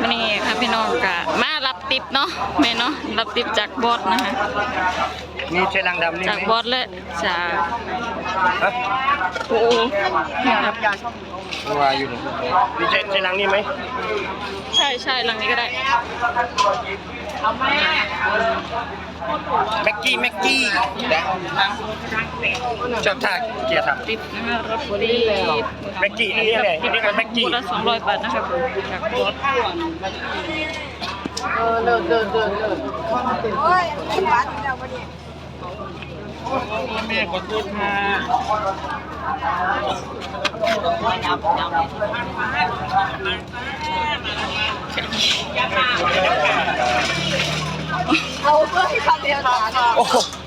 วันนี้ค่ะพี่น้องกะมารับติปเนาะแม่เนาะรับติปจากบอสนะคะมีเชลังดำนี่จากไหมบอสและจากฮะครูนะครับว่าอยู่นี่มีเชเชลังนี่ไหมใช่ใช่หลังนี้ก็ได้ แม็กกี้แม็กกี้นะชอบท่าเกียร์ทติปนะคะรถบรีแม็กกี้นี่แหละนี่ก็แม็กกี้คู่ละสองร้อยบาทนะครับจากบอสโอ้ยวัดแล้ววันนี้ แม่ขอโทษค่ะเอาเพื่อให้คำเดียวกันโอ้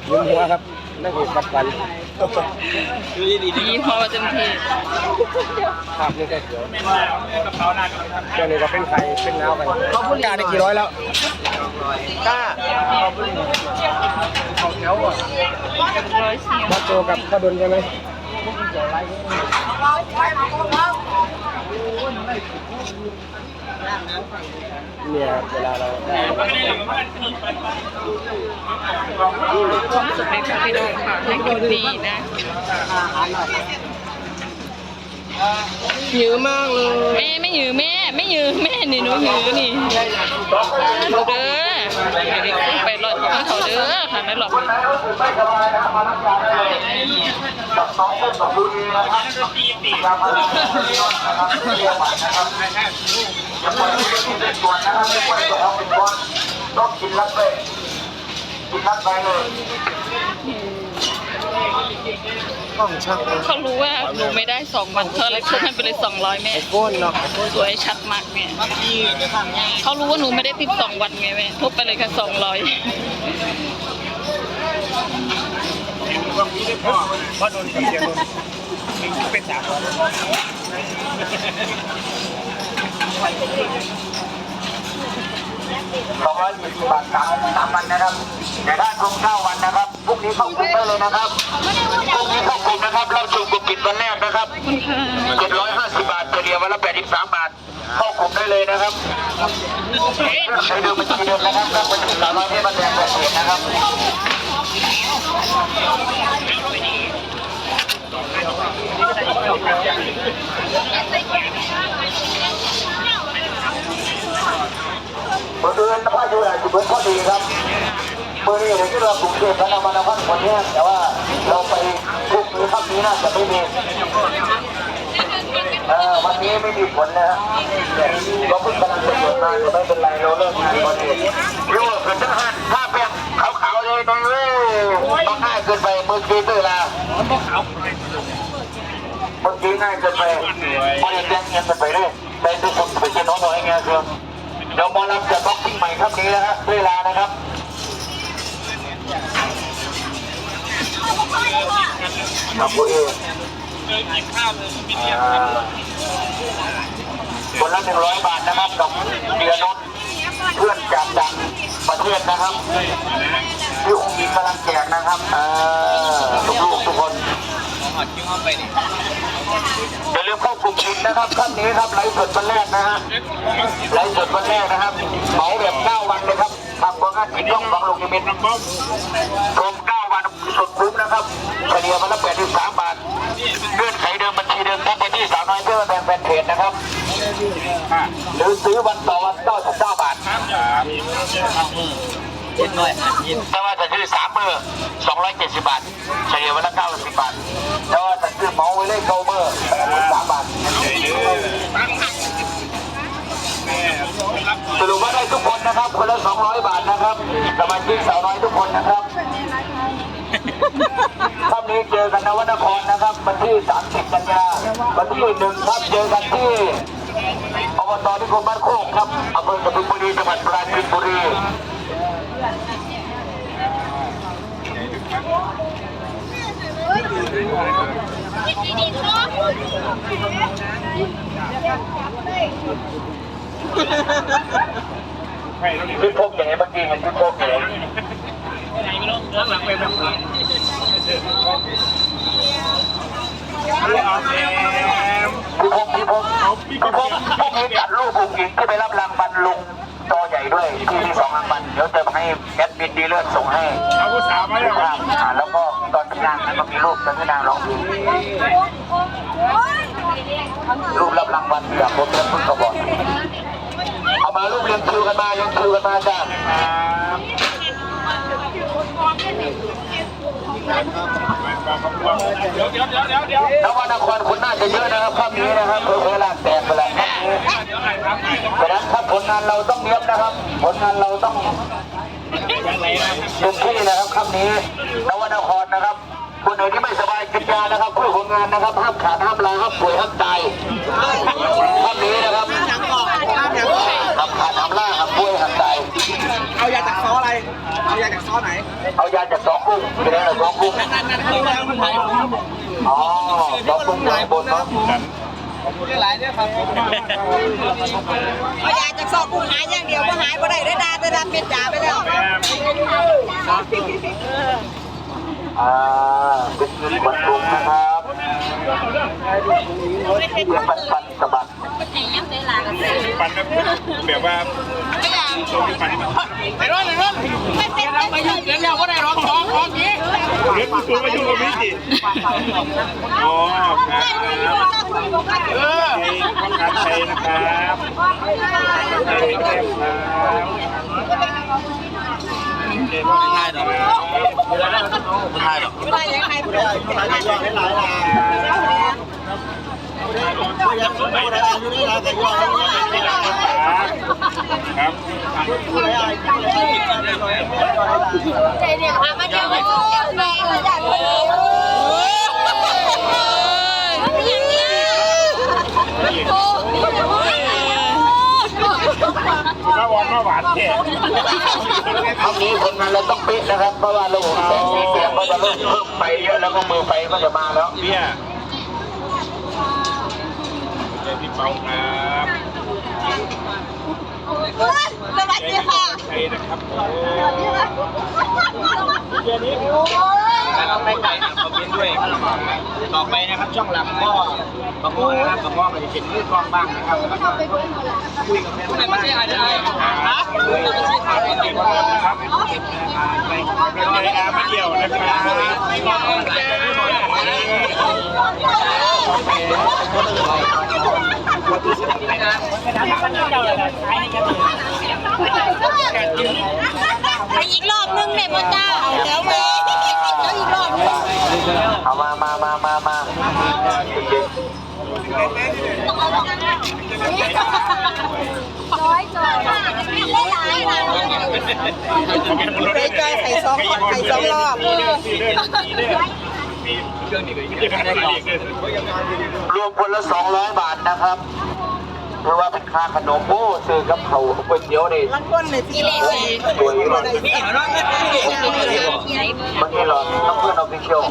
ยืมหัวครับนั่นคือปั ดฟันยี่ห้อเต็มที่ภาพนี่ก็เขียวเจ้านี่ก็เป็นไข่เป็นน้าวกันเขาพูดการได้กี่ร้อยแล้วก้าเขาแถวอะร้อยสี่มาโจกับข้าวดนใช่ไหม เนี่ยเวลาเราได้ความสุขในค่ะพี่น้องค่ะให้คนดีนะหิวมากเลยแม่ไม่หยือแม่ไม่หยือแม่นี่หนูหยือนี่ดูเด้อไปรอดของเขาเด้อค่ะไม่หลอดกเขารู้ว่าหนูไม่ได้สองวันเขาเลยทุบให้ไปเลยสองร้อยแม่ไอ้ก้นเนาะสวยชัดมากแม่เขารู้ว่าหนูไม่ได้ติดสองวันไงแม่ทุบไปเลยแค่สองร้อยเพราะโดนเดียโดนเป็นสาม สองร้อยยี่สิบบาทสามสามวันนะครับแต่ถ้าคงเก้าวันนะครับพรุ่งนี้เข้ากลุ่มได้เลยนะครับพรุ่งนี้เข้ากลุ่มนะครับเราสู่กลุ่มปิดวันแรกนะครับเจ็ดร้อยห้าสิบบาทตัวเดียววันละแปดสิบสามบาทเข้ากลุ่มได้เลยนะครับใช้ดิมบัญชีเดิมนะครับบัญชีสามร้อยที่บันแดงแปดสิบนะครับ เมื่อเดือนพายุอาจจะเพิ่มข้อดีครับเมื่อนี้ผมคิดว่ากรุงเทพและนครนครคนนี้แต่ว่าเราไปกลุ่มนี้ครับนี้น่าจะไม่มีเออวันนี้ไม่มีผลนะฮะเราเพิ่งกำลังจะเปิดมาไม่เป็นไรเราเลิกงานวันนี้รู้ว่าเป็นทหารถ้าเป็นขาวๆเลยนะเว้ยต้องง่ายเกินไปมือกีด้วยล่ะมือกีง่ายเกินไปไม่ได้แจ้งเงินไปเลยแต่ทุกคนไปเจอน้องๆอย่างเงี้ยคือ เดี๋ยวหมอลำจะต้องทิ้งใหม่ครับนี้นะฮะเวลานะครับครับผู้เองคนละหนึ่งร้อยบาทนะครับกับเดือนนนท์เพื่อนจากต่างประเทศนะครับที่องค์หญิงกำลังแจกนะครับเออลูกๆทุกคน นะครับท่านนี้ครับไลฟ์สดวันแรกนะฮะไลฟ์สดวันแรกนะครับเหมาแบบ9วันเลยครับทำบางงานกินย่องของลูกนิมิตรวม9วันสุดคุ้มนะครับเฉลี่ยวันละ83บาทเงื่อนไขเดิมบัญชีเดิมทักไปที่สาวน้อยเพื่อแบ่งแฟนเพจนะครับหรือซื้อวันต่อวัน99บาท แต่ว่าจะซื้อสามมือ270บบาทเฉลี่ยวันละ90บบาทแต่ว่าจะซื้อเหมาไว้เลยเก้ามือ83บาทสรุปว่าได้ทุกคนนะครับ คนละ200บาทนะครับสมาชิกสาวน้อยทุกคนนะครับค่ำนี้เจอกันนวนครนะครับวันที่ 30 กันยาวันที่หนึ่งครับเจอกันที่อบตนิคมบ้านโคกครับอำเภอกบินบุรีจังหวัดปราจีนบุรี พี่พกอย่างนี้เมื่อกี้เห็นพี่พกอย่างนี้หลังไปแบบนี้ผมผมพรุ่งนี้จัดรูปบุกหญิงที่ไปรับรางวัลลุง ญ่ด้วยที่มีสองรางวัลเดี๋ยวจะให้แอดมินดีเลือดส่งให้เอาผู้สาวมาแล้วครับอ่าแล้วก็ตอนที่นางนั้นก็มีรูปตอนที่นางร้องเพลงรูปรับรางวัลจากผมและพึ่งกระบอกเอามารูปเรียงคิวกันมาเรียงคิวกันมาจ้าเดี๋ยวเดี๋ยวเดี๋ยวเดี๋ยวเดี๋ยวนวนครคุณน่าจะเยอะนะครับภาพนี้นะครับเพื่อเวลาแตกไปแล้วครับเพราะ ฉะนั้นครับผลงานเราต้องเนียบนะครับ ผลงานเราต้องเต็มที่นะครับคำนี้นวนครนะครับคนไหนที่ไม่สบายกินยานะครับเพื่อผลงานนะครับห้ามขาดห้ามลาห้ามป่วยห้ามตายคำนี้นะครับห้ามขาดห้ามลาห้ามป่วยห้ามตายเอายาจากซออะไร เอายาจากซอไหน เอายาจากสองกุ้งไปได้หรอสองกุ้งนั่นนั่นคือแล้วมันถ่ายผมอ๋อสองกุ้งถ่ายบนเนาะ หลายเนี่ยครับเอายาจากซอกกุ้งหายอย่างเดียวก็หายบ่ได้ได้ดาได้ดาเป็นจ่าไปแล้วอ่าเป็นเงินบรรทุกนะครับเงินปันปันสะบัดปั่นแบบแบบว่า ตรงที่ปั่นไอ้ร้อนไอ้ร้อนไปยุ่งเดี๋ยวเดี๋ยวก็ได้ร้องร้องร้องนี้เรื่องตัวมายุ่งกับมิจิอ๋อครับเออต้องการใช้นะครับใช้แก้มครับเดี๋ยวไม่ได้หรอกไม่ได้หรอกไม่ได้หรอกไม่ได้ยังไงบ่ได้ครับใจเดียวอะมาเดียวโอ้ยแม่มาจาก คนเดียวอย่างนี้โอ้ยมาหวานมาหวานแค่ครั้งนี้ผลงาเราต้องปิดนะครับ เพราะว่าระบบแสงสีเสียงก็จะเริ่มเพิ่มไปเยอะแล้วก็มือไฟก็จะมาแล้วเบี้ย พี่เปาครับ สวัสดีค่ะใช่นะครับผมแล้วไม่ไกลนะคอมเมนต์ด้วยต่อไปนะครับช่องหลังก็ประโมนะครับประโมก็จะเป็นมือกล้องบ้างนะครับคุยกับแม่ไม่ใช่อะไรนะคุยกับแม่ขอบคุณครับเป็นไงอาไม่เกี่ยวนะครับไปอีกรอบนึงเนี่ยพ่อเจ้าเดี๋ยวไปแล้วอีกรอบนึงเอามามามามามาร้อยจอยไม่หลายนะไปจอยไข่สองคนไข่สองรอบ รื่องนี้ก็อีกได้ก่อนรวมคนละสองร้อยบาทนะครับหรือว่าเป็นค่าขนมโอ้ซื้อกับเขาวก๋วยเตี๋ยวนี่ลังก้นเลยพี่เล็กสวยมากนี่เหรอเนาะมันนี่หรอต้องเพื่อนออฟฟิเชียล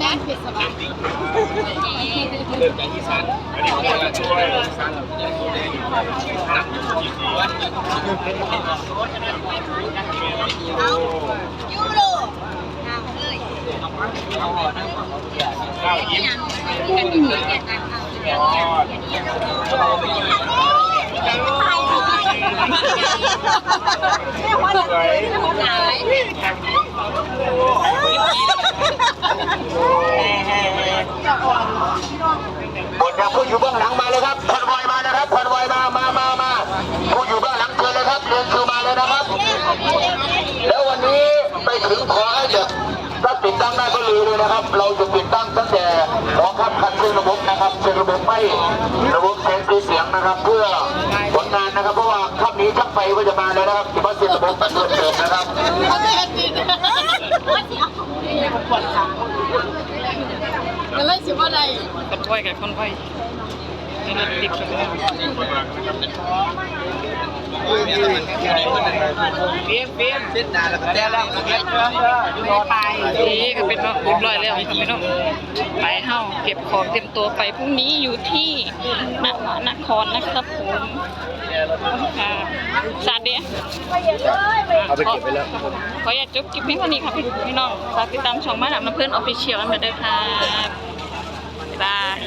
เริ่มจากอีสานอันนี้ผมจะช่วยยูโร ข้าวยิ้มสวยหลายบทจากผู้อยู่เบื้องหลังมาเลยครับคอนวอยมานะครับคอนวอยมา มามามาผู้อยู่เบื้องหลังเชิญเลยครับเรียนคิวมาเลยนะครับ แล้ววันนี้ไปถึงขอ ติดตั้งได้ก็ลือเลยนะครับ เราจะติดตั้งตั้งแต่หอครับคันเชื่อระบบนะครับเชื่อระบบไม่ระบบแสงสีเสียงนะครับ เพื่อผลงานนะครับ เพราะว่าค่ำนี้ช่างไฟก็จะมาแล้วนะครับที่บ้านเชื่อระบบตัดเงินเสริมนะครับมันเลยสิว่าอะไรคนไว้กับคนไว้ในรถติด กันแล้วเฟียมเฟียมเส้นหนาแล้วก็แล้วแล้วเฟียมเฟียมอยู่รอตายนี่ก็เป็นว่าเรียบร้อยแล้วพี่น้องไปเฮาเก็บของเตรียมตัวไปพรุ่งนี้อยู่ที่นนครนะครับผมค่ะสาเดียเอาไปเก็บไปแล้วขออยากจบคลิปเพียงเท่านี้ครับพี่น้องฝากติดตามช่องมาหนับน้ำเพื่อนออฟฟิเชียลกันเหมือนเดิมค่ะบ๊ายบาย